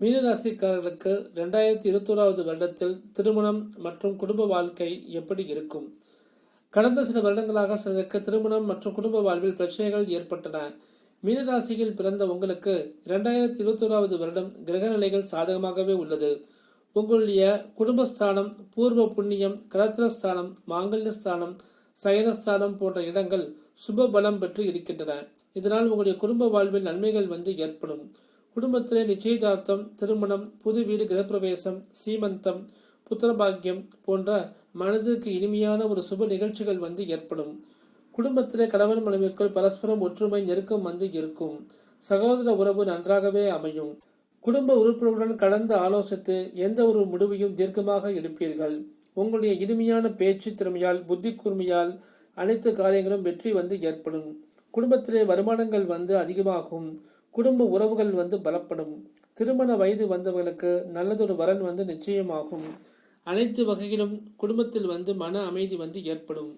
மீனராசிக்காரர்களுக்கு ரெண்டாயிரத்தி இருபத்தோராவது வருடத்தில் திருமணம் மற்றும் குடும்ப வாழ்க்கை எப்படி இருக்கும்? கடந்த சில வருடங்களாக சிலருக்கு திருமணம் மற்றும் குடும்ப வாழ்வில் பிரச்சனைகள் ஏற்பட்டன. மீனராசியில் பிறந்த உங்களுக்கு இரண்டாயிரத்தி இருபத்தோராவது வருடம் கிரகநிலைகள் சாதகமாகவே உள்ளது. உங்களுடைய குடும்பஸ்தானம் பூர்வ புண்ணியம் கலத்திரஸ்தானம் மாங்கல்யஸ்தானம் சயனஸ்தானம் போன்ற இடங்கள் சுப பலம் பெற்று இருக்கின்றன. இதனால் உங்களுடைய குடும்ப வாழ்வில் நன்மைகள் வந்து ஏற்படும். குடும்பத்திலே நிச்சயதார்த்தம் திருமணம் புது வீடு கிரகப்பிரவேசம் சீமந்தம் புத்திரபாக்கியம் போன்ற மனதிற்கு இனிமையான ஒரு சுப நிகழ்ச்சிகள் வந்து ஏற்படும். குடும்பத்திலே கணவன் மனைவிக்குள் பரஸ்பரம் ஒற்றுமை நெருக்கம் வந்து இருக்கும். சகோதர உறவு நன்றாகவே அமையும். குடும்ப உறுப்பினருடன் கலந்து ஆலோசித்து எந்த ஒரு முடிவையும் தீர்க்கமாக எடுப்பீர்கள். உங்களுடைய இனிமையான பேச்சு திறமையால் புத்தி கூர்மையால் அனைத்து காரியங்களும் வெற்றி வந்து ஏற்படும். குடும்பத்திலே வருமானங்கள் வந்து அதிகமாகும். குடும்ப உறவுகள் வந்து பலப்படும். திருமண வயது வந்தவர்களுக்கு நல்லதொரு வரன் வந்து நிச்சயமாகும். அனைத்து வகையிலும் குடும்பத்தில் வந்து மன அமைதி வந்து ஏற்படும்.